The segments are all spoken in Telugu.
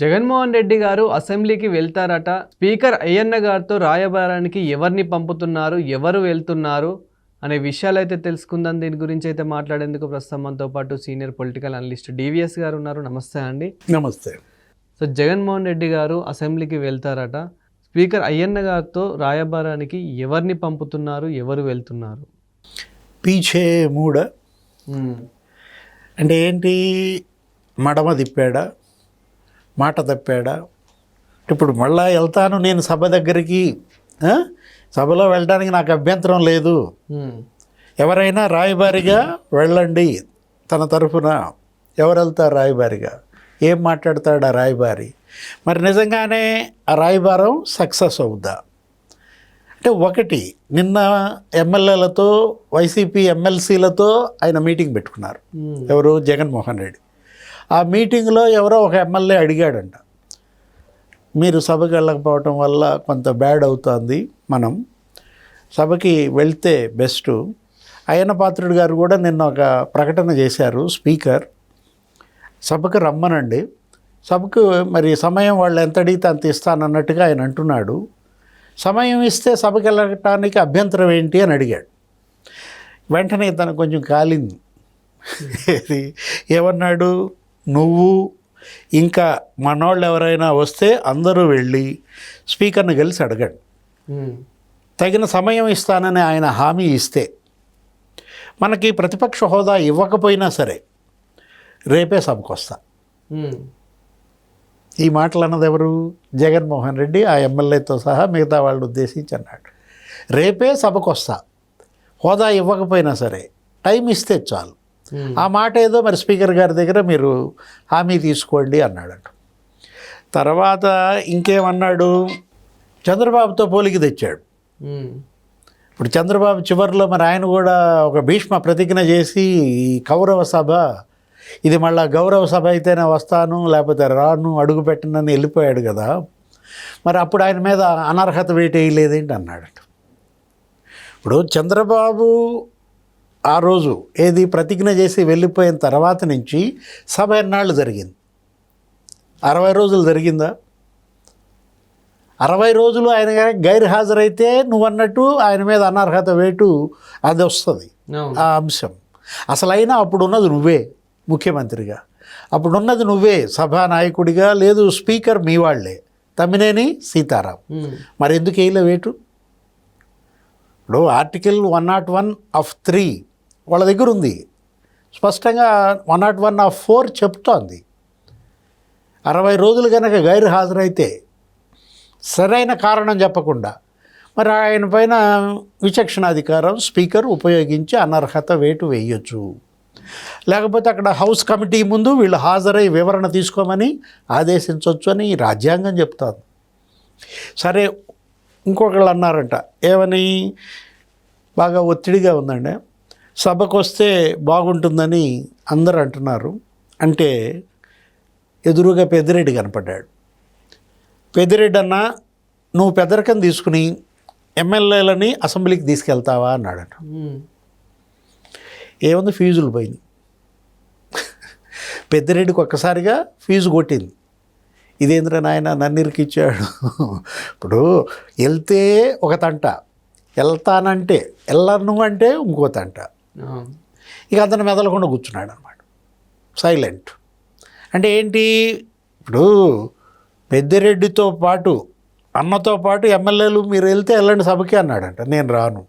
జగన్మోహన్ రెడ్డి గారు అసెంబ్లీకి వెళ్తారట. స్పీకర్ అయ్యన్న గారితో రాయబారానికి ఎవరిని పంపుతున్నారు ఎవరు వెళ్తున్నారు అనే విషయాలు అయితే తెలుసుకుందాం. దీని గురించి అయితే మాట్లాడేందుకు ప్రస్తుతం మనతో పాటు సీనియర్ పొలిటికల్ అనలిస్ట్ డివిఎస్ గారు ఉన్నారు. నమస్తే అండి. నమస్తే. సో జగన్మోహన్ రెడ్డి గారు అసెంబ్లీకి వెళ్తారట. స్పీకర్ అయ్యన్న గారితో రాయబారానికి ఎవరిని పంపుతున్నారు ఎవరు వెళ్తున్నారు? పీచే మూడ. అంటే ఏంటి? మడమ తిప్పాడా? మాట తప్పాడా? ఇప్పుడు మళ్ళా వెళ్తాను నేను సభ దగ్గరికి? సభలో వెళ్ళడానికి నాకు అభ్యంతరం లేదు. ఎవరైనా రాయబారిగా వెళ్ళండి తన తరఫున. ఎవరు వెళ్తారు రాయబారిగా? ఏం మాట్లాడతాడు ఆ రాయబారి? మరి నిజంగానే ఆ రాయబారం సక్సెస్ అవుద్దా? అంటే ఒకటి నిన్న ఎమ్మెల్యేలతో వైసీపీ ఎమ్మెల్సీలతో ఆయన మీటింగ్ పెట్టుకున్నారు. ఎవరు? జగన్మోహన్ రెడ్డి. ఆ మీటింగ్లో ఎవరో ఒక ఎమ్మెల్యే అడిగాడంట. మీరు సభకి వెళ్ళకపోవటం వల్ల కొంత బ్యాడ్ అవుతుంది మనం. సభకి వెళ్తే బెస్ట్. అయ్యన పాత్రుడు గారు కూడా నిన్న ఒక ప్రకటన చేశారు స్పీకర్. సభకు రమ్మనండి. సభకు మరి సమయం వాళ్ళు ఎంత అడిగితే అంత ఇస్తానన్నట్టుగా ఆయన అంటున్నాడు. సమయం ఇస్తే సభకి వెళ్ళటానికి అభ్యంతరం ఏంటి అని అడిగాడు. వెంటనే తను కొంచెం కాలింది. ఏమన్నాడు? నువ్వు ఇంకా మనోళ్ళు ఎవరైనా వస్తే అందరూ వెళ్ళి స్పీకర్ని కలిసి అడగండి. తగిన సమయం ఇస్తానని ఆయన హామీ ఇస్తే మనకి ప్రతిపక్ష హోదా ఇవ్వకపోయినా సరే రేపే సభకు వస్తా. ఈ మాటలు అన్నది ఎవరు జగన్మోహన్ రెడ్డి ఆ ఎమ్మెల్యేతో సహా మిగతా వాళ్ళు ఉద్దేశించి అన్నాడు రేపే సభకు వస్తా హోదా ఇవ్వకపోయినా సరే టైం ఇస్తే చాలు. ఆ మాట ఏదో మరి స్పీకర్ గారి దగ్గర మీరు హామీ తీసుకోండి అన్నాడట. తర్వాత ఇంకేమన్నాడు? చంద్రబాబుతో పోలికి తెచ్చాడు. ఇప్పుడు చంద్రబాబు చివరిలో మరి ఆయన కూడా ఒక భీష్మ ప్రతిజ్ఞ చేసి ఈ కౌరవ సభ ఇది మళ్ళా గౌరవ సభ అయితేనే వస్తాను లేకపోతే రాను అడుగు పెట్టనని వెళ్ళిపోయాడు కదా. మరి అప్పుడు ఆయన మీద అనర్హత వేటేయలేదేంటి అన్నాడట. ఇప్పుడు చంద్రబాబు ఆ రోజు ఏది ప్రతిజ్ఞ చేసి వెళ్ళిపోయిన తర్వాత నుంచి సభ ఎన్నాళ్ళు జరిగింది? అరవై రోజులు జరిగిందా? అరవై రోజులు ఆయన గనక గైర్హాజరైతే నువ్వు అన్నట్టు ఆయన మీద అనర్హత వేటు అది వస్తుంది. ఆ అంశం. అసలు అయినా అప్పుడు ఉన్నది నువ్వే ముఖ్యమంత్రిగా. అప్పుడున్నది నువ్వే సభా నాయకుడిగా లేదు స్పీకర్ మీ వాళ్ళే. తమ్మినేని సీతారాం. మరి ఎందుకు వేయలే వేటు? ఇప్పుడు article one not one of three వాళ్ళ దగ్గర ఉంది. స్పష్టంగా one not one of four చెప్తోంది. అరవై రోజులు కనుక గైరు హాజరైతే సరైన కారణం చెప్పకుండా మరి ఆయన పైన విచక్షణాధికారం స్పీకర్ ఉపయోగించి అనర్హత వేటు వేయొచ్చు. లేకపోతే అక్కడ హౌస్ కమిటీ ముందు వీళ్ళు హాజరై వివరణ తీసుకోమని ఆదేశించవచ్చు అని రాజ్యాంగం చెప్తాను సరే ఇంకొకళ్ళు అన్నారంట ఏమని? బాగా ఒత్తిడిగా ఉందండి. సభకు వస్తే బాగుంటుందని అందరూ అంటున్నారు అంటే ఎదురుగా పెద్దిరెడ్డి కనపడ్డాడు. పెద్దిరెడ్డి అన్న నువ్వు పెద్దరికం తీసుకుని ఎమ్మెల్యేలని అసెంబ్లీకి తీసుకెళ్తావా? అన్నాడట. ఏముంది? ఫీజులు పోయినాయి పెద్దిరెడ్డికి ఒక్కసారిగా ఫీజు కొట్టింది. ఇదేంద్ర నాయన నన్ను ఇరికిచ్చాడు ఇప్పుడు వెళ్తే ఒక తంట వెళ్తానంటే వెళ్ళను అంటే ఇంకో తంట. ఇక అతను మెదలకుండా కూర్చున్నాడు అనమాట సైలెంట్. అంటే ఏంటి? ఇప్పుడు పెద్దిరెడ్డితో పాటు అన్నతో పాటు ఎమ్మెల్యేలు మీరు వెళ్తే వెళ్ళండి సభకి అన్నాడంట. నేను రాను.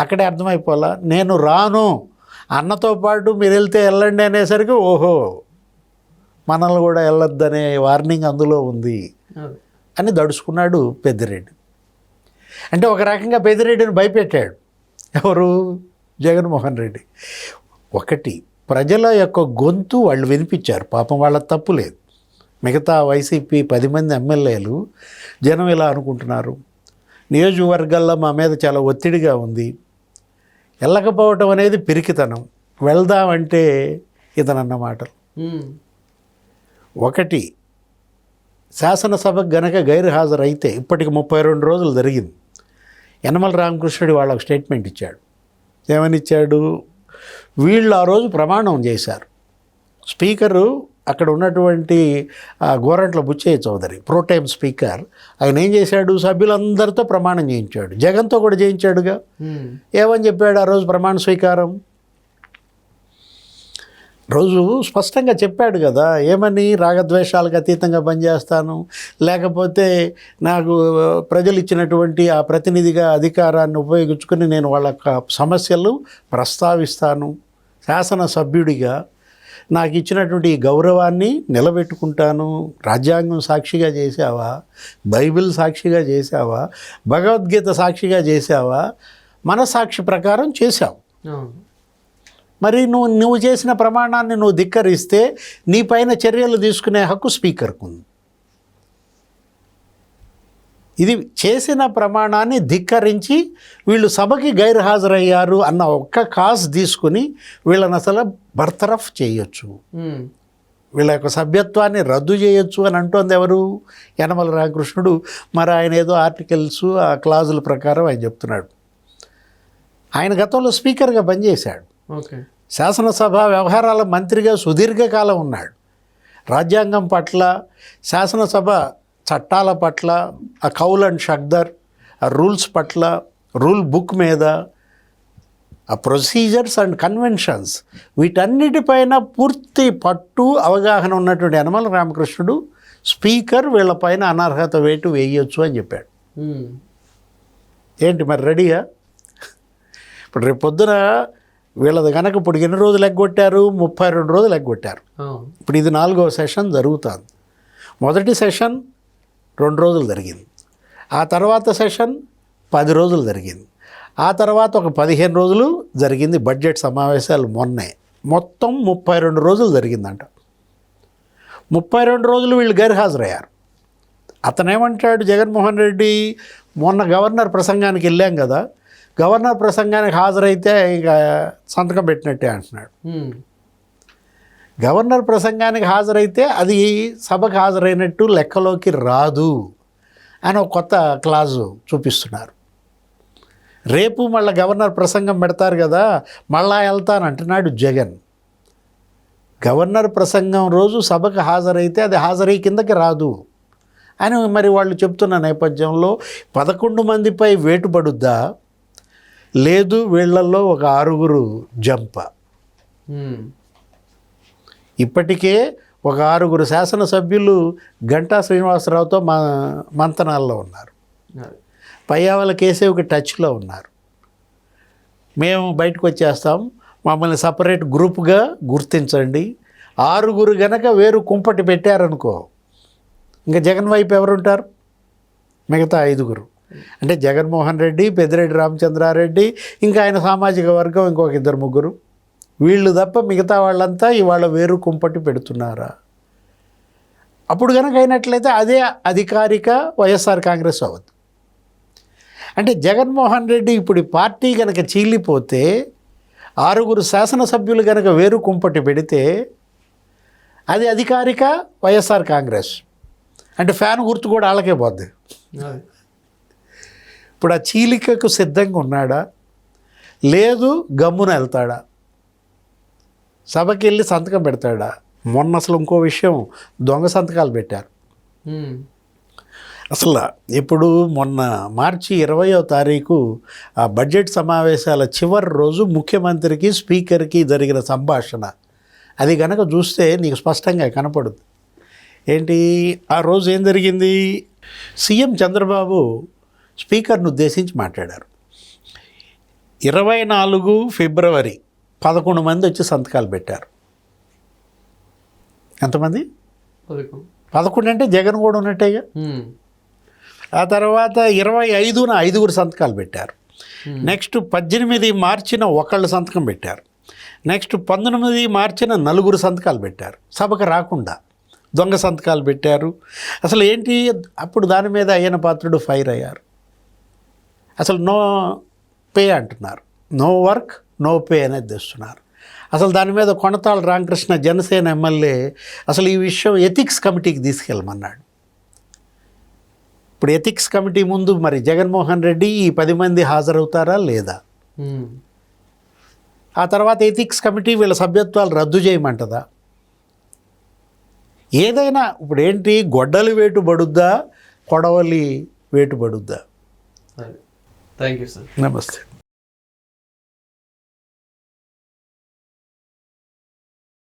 అక్కడే అర్థమైపోలా నేను రాను. అన్నతో పాటు మీరు వెళ్తే వెళ్ళండి అనేసరికి ఓహో మనల్ని కూడా వెళ్ళొద్దనే వార్నింగ్ అందులో ఉంది. అని దడుచుకున్నాడు పెద్దిరెడ్డి. అంటే ఒక రకంగా పెద్దిరెడ్డిని భయపెట్టాడు. ఎవరు? జగన్మోహన్ రెడ్డి. ఒకటి ప్రజల యొక్క గొంతు వాళ్ళు వినిపించారు. పాపం వాళ్ళ తప్పు లేదు. మిగతా వైసీపీ పది మంది ఎమ్మెల్యేలు జనం ఇలా అనుకుంటున్నారు? నియోజకవర్గాల్లో మా మీద చాలా ఒత్తిడిగా ఉంది. వెళ్ళకపోవటం అనేది పిరికితనం. వెళ్దామంటే ఇతనన్న మాటలు. ఒకటి శాసనసభకు గనక గైరు హాజరైతే ఇప్పటికి ముప్పై రెండు రోజులు జరిగింది. యనమల రామకృష్ణుడు వాళ్ళకు స్టేట్మెంట్ ఇచ్చాడు. ఏమని ఇచ్చాడు వీళ్ళు ఆ రోజు ప్రమాణం చేశారు. స్పీకరు అక్కడ ఉన్నటువంటి ఆ, గోరంట్ల బుచ్చయ్య చౌదరి ప్రోటైమ్ స్పీకర్ ఆయన ఏం చేశాడు? సభ్యులందరితో ప్రమాణం చేయించాడు. జగన్తో కూడా చేయించాడుగా. ఏమని చెప్పాడు ఆ రోజు ప్రమాణ స్వీకారం? రోజు స్పష్టంగా చెప్పాడు కదా ఏమని రాగద్వేషాలకు అతీతంగా పనిచేస్తాను? లేకపోతే నాకు ప్రజలు ఇచ్చినటువంటి ఆ ప్రతినిధిగా అధికారాన్ని ఉపయోగించుకుని నేను వాళ్ళ సమస్యలు ప్రస్తావిస్తాను. శాసనసభ్యుడిగా నాకు ఇచ్చినటువంటి గౌరవాన్ని నిలబెట్టుకుంటాను. రాజ్యాంగం సాక్షిగా చేసావా బైబిల్ సాక్షిగా చేసావా భగవద్గీత సాక్షిగా చేసావా మనసాక్షి ప్రకారం చేశావు మరి నువ్వు నువ్వు చేసిన ప్రమాణాన్ని నువ్వు ధిక్కరిస్తే నీ పైన చర్యలు తీసుకునే హక్కు స్పీకర్కు ఉంది. ఇది చేసిన ప్రమాణాన్ని ధిక్కరించి వీళ్ళు సభకి గైర్హాజరయ్యారు అన్న ఒక్క కాజ్ తీసుకుని వీళ్ళని అసలు బర్తరఫ్ చేయొచ్చు. వీళ్ళ యొక్క సభ్యత్వాన్ని రద్దు చేయొచ్చు అని అంటోంది ఎవరు? యనమల రామకృష్ణుడు. మరి ఆయన ఏదో ఆర్టికల్స్ ఆ క్లాజుల ప్రకారం ఆయన చెప్తున్నాడు. ఆయన గతంలో స్పీకర్గా పనిచేశాడు. శాసనసభ వ్యవహారాల మంత్రిగా సుదీర్ఘకాలం ఉన్నాడు. రాజ్యాంగం పట్ల శాసనసభ చట్టాల పట్ల ఆ కౌల్ అండ్ షగ్దర్ ఆ రూల్స్ పట్ల రూల్ బుక్ మీద ఆ ప్రొసీజర్స్ అండ్ కన్వెన్షన్స్ వీటన్నిటిపైన పూర్తి పట్టు అవగాహన ఉన్నటువంటి యనమల రామకృష్ణుడు స్పీకర్ వీళ్ళపైన అనర్హత వేటు వేయొచ్చు అని చెప్పాడు. ఏంటి మరి రెడీగా ఇప్పుడు రేపు పొద్దున వీళ్ళది కనుక ఇప్పుడు ఎన్ని రోజులు ఎగ్గొట్టారు? ముప్పై రెండు రోజులు ఎగ్గొట్టారు. ఇప్పుడు ఇది నాలుగవ సెషన్ జరుగుతుంది. మొదటి సెషన్ రెండు రోజులు జరిగింది. ఆ తర్వాత సెషన్ పది రోజులు జరిగింది. ఆ తర్వాత ఒక పదిహేను రోజులు జరిగింది బడ్జెట్ సమావేశాలు మొన్నే. మొత్తం ముప్పై రెండు రోజులు జరిగిందంట. ముప్పై రెండు రోజులు వీళ్ళు గైర్హాజరయ్యారు. అతనేమంటాడు? జగన్మోహన్ రెడ్డి మొన్న గవర్నర్ ప్రసంగానికి వెళ్ళాం కదా. గవర్నర్ ప్రసంగానికి హాజరైతే ఇక సంతకం పెట్టినట్టే అంటున్నాడు. గవర్నర్ ప్రసంగానికి హాజరైతే అది సభకు హాజరైనట్టు లెక్కలోకి రాదు అని ఒక కొత్త క్లాజు చూపిస్తున్నారు. రేపు మళ్ళీ గవర్నర్ ప్రసంగం పెడతారు కదా మళ్ళా వెళ్తానంటున్నాడు జగన్. గవర్నర్ ప్రసంగం రోజు సభకు హాజరైతే అది హాజరై కిందకి రాదు అని మరి వాళ్ళు చెప్తున్న నేపథ్యంలో పదకొండు మందిపై వేటు పడుద్దా లేదు వీళ్ళల్లో ఒక ఆరుగురు జంప. ఇప్పటికే ఒక ఆరుగురు శాసనసభ్యులు గంటా శ్రీనివాసరావుతో మా మంతనాల్లో ఉన్నారు. పయ్యావల కేసేవికి టచ్లో ఉన్నారు. మేము బయటకు వచ్చేస్తాం. మమ్మల్ని సపరేట్ గ్రూప్గా గుర్తించండి. ఆరుగురు గనక వేరు కుంపటి పెట్టారనుకో ఇంకా జగన్ వైపు ఎవరుంటారు? మిగతా ఐదుగురు. అంటే జగన్మోహన్ రెడ్డి పెద్దిరెడ్డి రామచంద్రారెడ్డి ఇంకా ఆయన సామాజిక వర్గం ఇంకొక ఇద్దరు ముగ్గురు. వీళ్ళు తప్ప మిగతా వాళ్ళంతా ఇవాళ వేరు కుంపటి పెడుతున్నారా? అప్పుడు కనుక అయినట్లయితే అదే అధికారిక వైఎస్ఆర్ కాంగ్రెస్ అవ్వదు. అంటే జగన్మోహన్ రెడ్డి ఇప్పుడు పార్టీ కనుక చీలిపోతే ఆరుగురు శాసనసభ్యులు కనుక వేరు కుంపటి పెడితే అది అధికారిక వైఎస్ఆర్ కాంగ్రెస్. అంటే ఫ్యాన్ గుర్తు కూడా వాళ్ళకే పోద్ది. ఇప్పుడు ఆ చీలికకు సిద్ధంగా ఉన్నాడా? లేదు గమ్మున వెళ్తాడా? సభకి వెళ్ళి సంతకం పెడతాడా? మొన్న అసలు ఇంకో విషయం దొంగ సంతకాలు పెట్టారు. అసలు ఇప్పుడు మొన్న మార్చి ఇరవయో తారీఖు ఆ బడ్జెట్ సమావేశాల చివరి రోజు ముఖ్యమంత్రికి స్పీకర్కి జరిగిన సంభాషణ. అది కనుక చూస్తే నీకు స్పష్టంగా కనపడుతుంది. ఏంటి? ఆ రోజు ఏం జరిగింది? సీఎం చంద్రబాబు స్పీకర్ను ఉద్దేశించి మాట్లాడారు. ఇరవై నాలుగు ఫిబ్రవరి పదకొండు మంది వచ్చి సంతకాలు పెట్టారు. ఎంతమంది? పదకొండు. అంటే జగన్ కూడా ఉన్నట్టేగా? ఆ తర్వాత ఇరవై ఐదున ఐదుగురు సంతకాలు పెట్టారు. నెక్స్ట్ పద్దెనిమిది మార్చిన ఒకళ్ళు సంతకం పెట్టారు. నెక్స్ట్ పంతొమ్మిది మార్చిన నలుగురు సంతకాలు పెట్టారు. సభకు రాకుండా దొంగ సంతకాలు పెట్టారు. అసలు ఏంటి? అప్పుడు దాని మీద అయ్యన పాత్రుడు ఫైర్ అయ్యారు. అసలు నో పే అంటున్నారు. నో వర్క్ నో పే అనేది తెస్తున్నారు. అసలు దాని మీద కొనతాళ రామకృష్ణ జనసేన ఎమ్మెల్యే అసలు ఈ విషయం ఎథిక్స్ కమిటీకి తీసుకెళ్ళమన్నాడు. ఇప్పుడు ఎథిక్స్ కమిటీ ముందు మరి జగన్మోహన్ రెడ్డి ఈ పది మంది హాజరవుతారా లేదా? ఆ తర్వాత ఎథిక్స్ కమిటీ వీళ్ళ సభ్యత్వాలు రద్దు చేయమంటదా? ఏదైనా ఇప్పుడు ఏంటి గొడ్డలి వేటు పడుద్దా కొడవలి వేటు పడుద్దా? థ్యాంక్ యూ సార్ నమస్తే